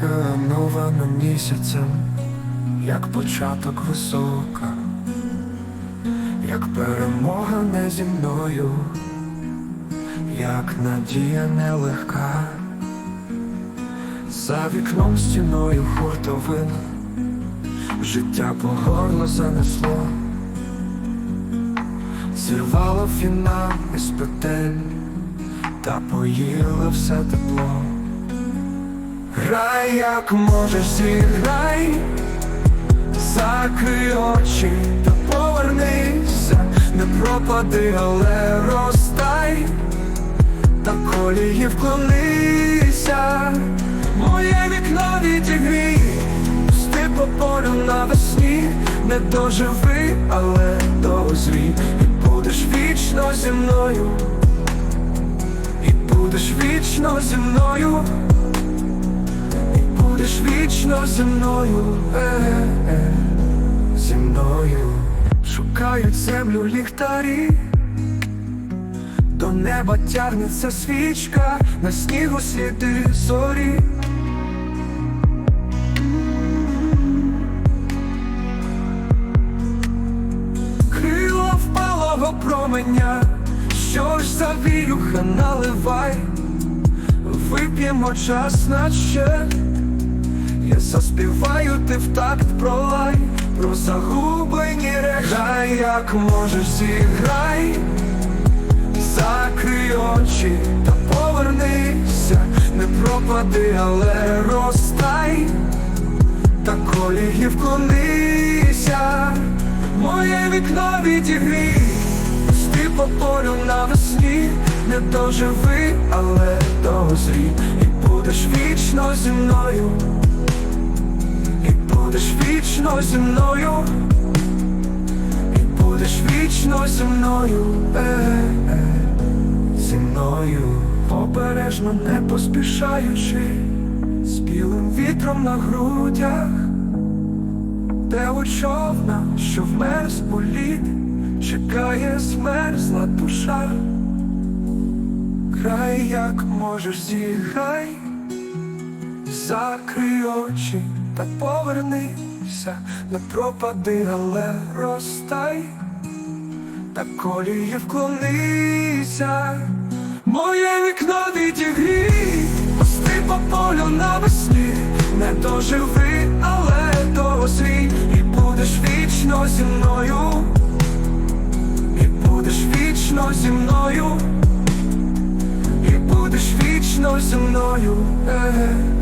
Керована місяцем, як початок висока, як перемога не зі мною, як надія нелегка, за вікном стіною хуртовин, життя по занесло, зірвало фінал із петель, та поїло все тепло. Грай, як можеш, зіграй, закрий очі та повернися, не пропади, але розтай, та колії вклонися, моє вікно відігрій, пусти по полю навесні, не доживи, але дозрій, будеш вічно зі мною, і будеш вічно зі мною. і Будеш вічно зі мною, е-е, зі мною. Шукають землю ліхтарі, до неба тягнеться свічка, на снігу сліди зорі. Крило впалого променя, за вірюха наливай, вип'ємо час наче. Я заспіваю ти в такт про лай, про загублені речі. Як можеш, зіграй, закрий очі та повернися, не пропади, але розтай, та колії вклонися, моє вікно відігрій, по навесні, не доживи, але дозрій, і будеш вічно зі мною. І будеш вічно зі мною, і будеш вічно зі мною, е-е, зі мною, обережно не поспішаючи, з білим вітром на грудях, де у човна, що вмерз у лід, чекає змерзла душа. Край, як можеш, зіграй. Закрий очі та повернися, не пропади, але розтай, та колії вклонися, моє вікно відігрій, пусти по полю навесні, не доживи, але дозрій, і будеш вічно зі мною, зі мною. І будеш вічно зі мною, е-е